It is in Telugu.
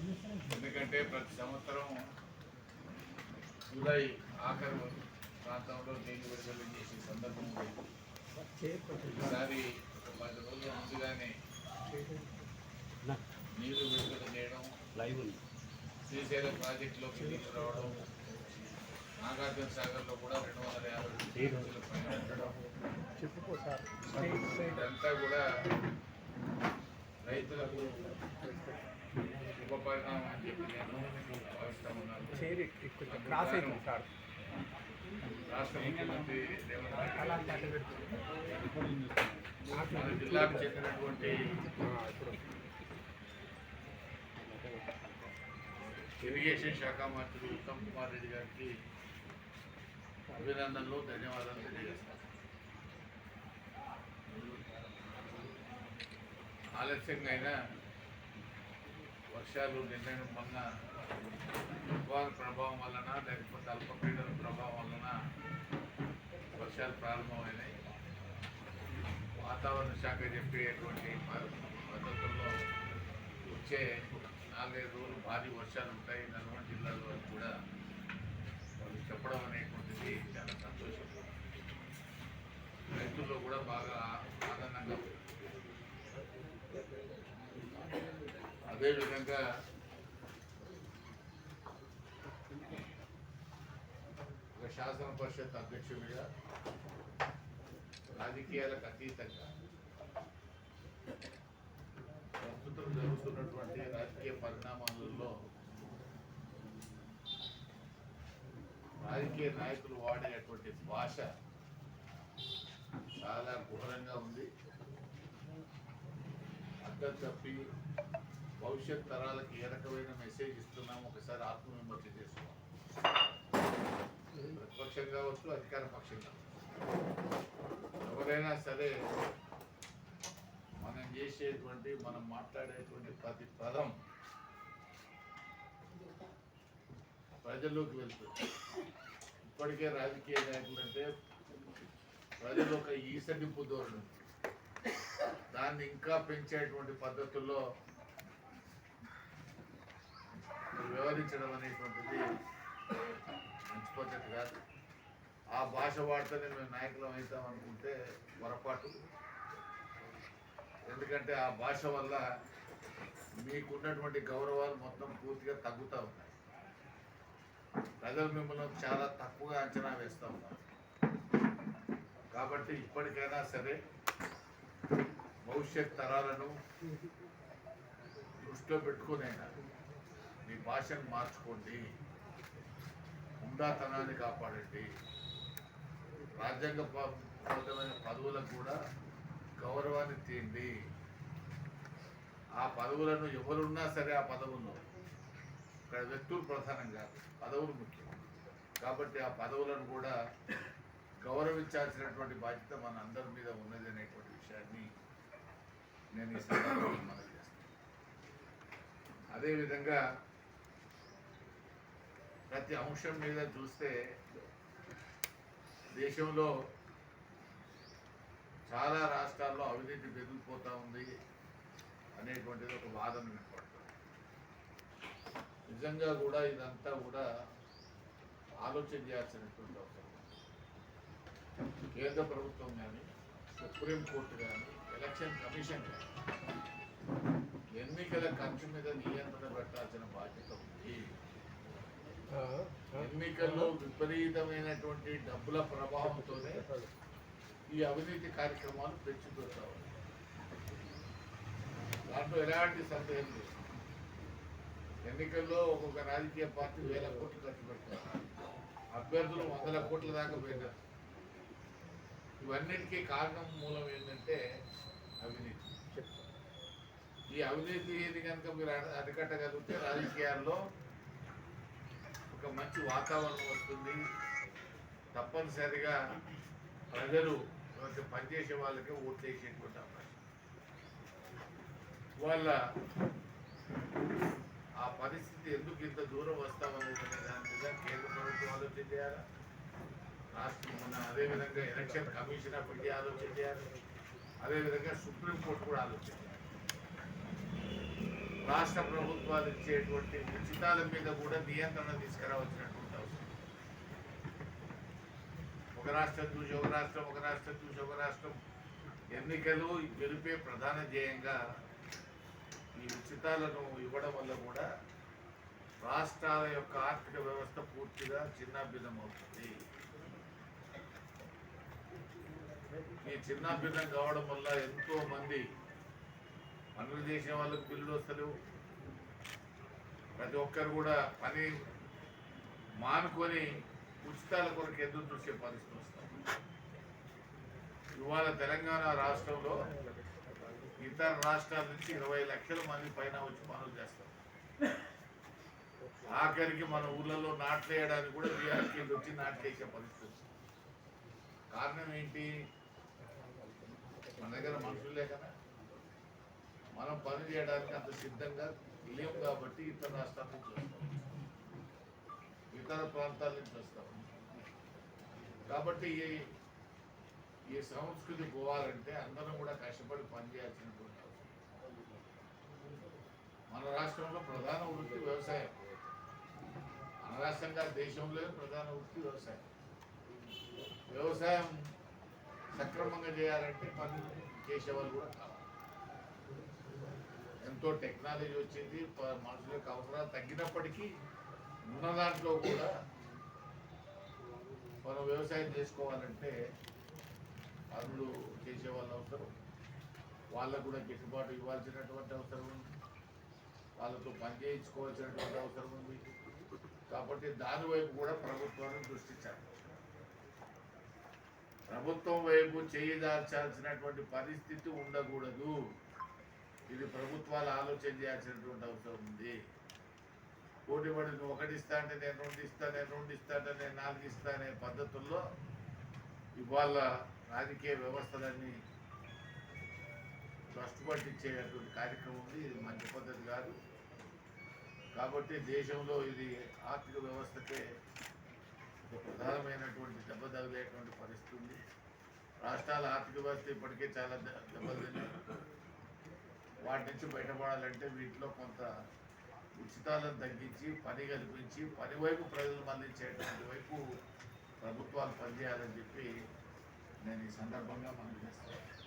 ఎందుకంటే ప్రతి సంవత్సరం జూలై ఆఖరు ప్రాంతంలో నీళ్ళు విడుదల చేసే సందర్భం ఉంది. ఈసారి ఒక పది రోజుల ముందుగానే నీరు విడుదల చేయడం శ్రీశైలం ప్రాజెక్టులోకి నీళ్ళు రావడం నాగార్జున సాగర్లో కూడా రెండు వందల యాభై టీఎంసీల పైన ఉండడం చెప్పుకో సార్. ఇదంతా కూడా రైతులకు ఉప పరిణామం అని చెప్పి నేను భావిస్తా ఉన్నాను చేరి కొంచెం క్రాస్ సార్. రాష్ట్ర ముఖ్యమంత్రి మన జిల్లాకు చెందినటువంటి ఇరిగేషన్ శాఖ మంత్రి ఉత్తమ్ కుమార్ రెడ్డి గారికి అభినందనలు ధన్యవాదాలు తెలియజేస్తాను. ఆలస్యంగా అయినా వర్షాలు నిన్న మొన్న తుఫాను ప్రభావం వలన లేకపోతే అల్పపీడన ప్రభావం వలన వర్షాలు ప్రారంభమైనాయి. వాతావరణ శాఖ చెప్పేటువంటి పద్ధతుల్లో వచ్చే నాలుగైదు రోజులు భారీ వర్షాలు ఉంటాయి. నల్గొండ జిల్లాలో కూడా వాళ్ళు చెప్పడం అనేటువంటిది చాలా సంతోషం. రైతుల్లో కూడా బాగా ఆనందంగా అదే విధంగా ఒక శాసన పరిషత్ అధ్యక్షుడిగా రాజకీయాలకు అతీతంగా ప్రస్తుతం జరుగుతున్నటువంటి రాజకీయ పరిణామాలలో రాజకీయ నాయకులు వాడేటువంటి భాష చాలా ఘోరంగా ఉంది. అర్థం తప్పి భవిష్యత్ తరాలకు ఏ రకమైన మెసేజ్ ఇస్తున్నాము ఒకసారి ఆత్మవిమర్శ చేసుకోవాలి. ప్రతిపక్షం కావచ్చు అధికార పక్షం కావచ్చు. ఎవరైనా సరే మనం చేసేటువంటి మనం మాట్లాడేటువంటి ప్రతి పదం ప్రజల్లోకి వెళ్తుంది. ఇప్పటికే రాజకీయ నాయకులు అంటే ప్రజలు ఒక ఈసడింపు ధోరణి. దాన్ని ఇంకా పెంచేటువంటి పద్ధతుల్లో వ్యవహరించడం అనేటువంటిది మంచి పద్ధతి కాదు. ఆ భాష వాడితేనే మేము నాయకులం అవుతాం అనుకుంటే పొరపాటు. ఎందుకంటే ఆ భాష వల్ల మీకున్నటువంటి గౌరవాలు మొత్తం పూర్తిగా తగ్గుతూ ఉన్నాయి. ప్రజలు మిమ్మల్ని చాలా తక్కువగా అంచనా వేస్తూ ఉన్నారు. కాబట్టి ఇప్పటికైనా సరే భవిష్యత్ తరాలను దృష్టిలో పెట్టుకునైనా మీ భాషను మార్చుకోండి. ఉండాతనాన్ని కాపాడండి. రాజ్యాంగ బద్ధమైన పదవులకు కూడా గౌరవాన్ని తీయండి. ఆ పదవులను ఎవరున్నా సరే ఆ పదవులను ఇక్కడ వ్యక్తులు ప్రధానం కాదు పదవులు ముఖ్యం. కాబట్టి ఆ పదవులను కూడా గౌరవించాల్సినటువంటి బాధ్యత మన అందరి మీద ఉన్నది అనేటువంటి విషయాన్ని నేను ఈ సందర్భంగా మనం చేస్తాను. అదేవిధంగా ప్రతి అంశం మీద చూస్తే దేశంలో చాలా రాష్ట్రాల్లో అవినీతి పెరిగిపోతూ ఉంది అనేటువంటిది ఒక వాదన వినపడుతుంది. నిజంగా కూడా ఇదంతా కూడా ఆలోచన చేయాల్సినటువంటి అవసరం కేంద్ర ప్రభుత్వం కానీ సుప్రీంకోర్టు కానీ ఎలక్షన్ కమిషన్ కానీ ఎన్నికల ఖర్చు మీద నియంత్రణ పెట్టాల్సిన బాధ్యత ఉంది. ఎన్నికల్లో విపరీతమైనటువంటి డబ్బుల ప్రభావంతోనే ఈ అవినీతి కార్యక్రమాలు పెంచుతుంటా దాంట్లో ఎలాంటి సందేహం లేదు. ఎన్నికల్లో ఒక్కొక్క రాజకీయ పార్టీ వేల కోట్లు ఖర్చు పెడతారు. అభ్యర్థులు వందల కోట్ల దాకా పోయినారు. ఇవన్నిటికీ కారణం మూలం ఏంటంటే అవినీతి. ఈ అవినీతిని కనుక మీరు అరికట్టగలిగితే రాజకీయాల్లో ఒక మంచి వాతావరణం వస్తుంది. తప్పనిసరిగా ప్రజలు కొంచెం పనిచేసే వాళ్ళకే ఓట్లు వేసేటువంటి అవకాశం. వాళ్ళ ఆ పరిస్థితి ఎందుకు ఇంత దూరం వస్తామనుకునే దాని మీద కేంద్ర ప్రభుత్వం ఆలోచన చేయాలా? రాష్ట్రం మన అదేవిధంగా ఎలక్షన్ కమిషన్ అప్పటికీ ఆలోచన చేయాలి? అదేవిధంగా సుప్రీంకోర్టు కూడా ఆలోచన చేయాలి? రాష్ట్ర ప్రభుత్వాలు ఇచ్చేటువంటి ఉచితాల మీద కూడా నియంత్రణ తీసుకురావాల్సినటువంటి అవసరం. ఒక రాష్ట్రం చూసి ఒక రాష్ట్రం ఒక రాష్ట్రం చూసి ఒక రాష్ట్రం ఎన్నికలు గెలిపే ప్రధాన ధ్యేయంగా ఈ ఉచితాలను ఇవ్వడం వల్ల కూడా రాష్ట్రాల యొక్క ఆర్థిక వ్యవస్థ పూర్తిగా చిన్నాభిన్నమవుతుంది. ఈ చిన్నాభిన్నం కావడం వల్ల ఎంతోమంది పనులు చేసే వాళ్ళకి బిల్లులు వస్తలేవు ప్రతి ఒక్కరు కూడా పని మానుకొని ఉచితాల కొరకు ఎదురు చూసే పరిస్థితి వస్తాం ఇవాళ తెలంగాణ రాష్ట్రంలో ఇతర రాష్ట్రాల నుంచి ఇరవై లక్షల మంది పైన వచ్చి పనులు చేస్తాం ఆఖరికి మన ఊళ్ళలో నాట్లు వేయడానికి కూడా బీఆర్కి వచ్చి నాట్లేసే పరిస్థితి కారణం ఏంటి? మన దగ్గర మనుషులు లేకనా? మనం పని చేయడానికి అంత సిద్ధంగా లేవు కాబట్టి ఇతర రాష్ట్రాల నుంచి వస్తాం. ఇతర ప్రాంతాల నుంచి వస్తాం. కాబట్టి ఈ- ఈ సంస్కృతి పోవాలంటే అందరం కూడా కష్టపడి పనిచేయాల్సినటువంటి మన రాష్ట్రంలో ప్రధాన వృత్తి వ్యవసాయం. మన రాష్ట్రంగా దేశంలో ప్రధాన వృత్తి వ్యవసాయం. వ్యవసాయం సక్రమంగా చేయాలంటే పని చేసేవాళ్ళు కూడా ఎంతో టెక్నాలజీ వచ్చింది మనుషుల యొక్క అవసరాలు తగ్గినప్పటికీ ఉన్న దాంట్లో కూడా మనం వ్యవసాయం చేసుకోవాలంటే పనులు చేసే వాళ్ళ అవసరం వాళ్ళకు కూడా గిట్టుబాటు ఇవ్వాల్సినటువంటి అవసరం ఉంది. వాళ్ళతో పని చేయించుకోవాల్సినటువంటి అవసరం ఉంది. కాబట్టి దాని వైపు కూడా ప్రభుత్వాన్ని దృష్టించాలి ప్రభుత్వం వైపు చేయి దాల్చాల్సినటువంటి పరిస్థితి ఉండకూడదు. ఇది ప్రభుత్వాలు ఆలోచన చేయాల్సినటువంటి అవసరం ఉంది. పోటీపడి నువ్వు ఒకటి ఇస్తా అంటే నేను రెండు ఇస్తా నేను రెండు ఇస్తా అంటే నేను నాలుగు ఇస్తా అనే పద్ధతుల్లో ఇవాళ రాజకీయ వ్యవస్థలన్నీ ట్రస్ట్ పట్టించేటువంటి కార్యక్రమం ఉంది. ఇది మంచి పద్ధతి కాదు. కాబట్టి దేశంలో ఇది ఆర్థిక వ్యవస్థకే ఒక ప్రధానమైనటువంటి దెబ్బ తగిలేటువంటి పరిస్థితి ఉంది. రాష్ట్రాల ఆర్థిక వ్యవస్థ ఇప్పటికే చాలా దె- దెబ్బలు తిన్నాయి వాటి నుంచి బయటపడాలంటే వీటిలో కొంత ఉచితాలను తగ్గించి పని కల్పించి పని వైపు ప్రజలు మళ్ళించేటువంటి వైపు ప్రభుత్వాలు పనిచేయాలని చెప్పి నేను ఈ సందర్భంగా మనం చేస్తాను.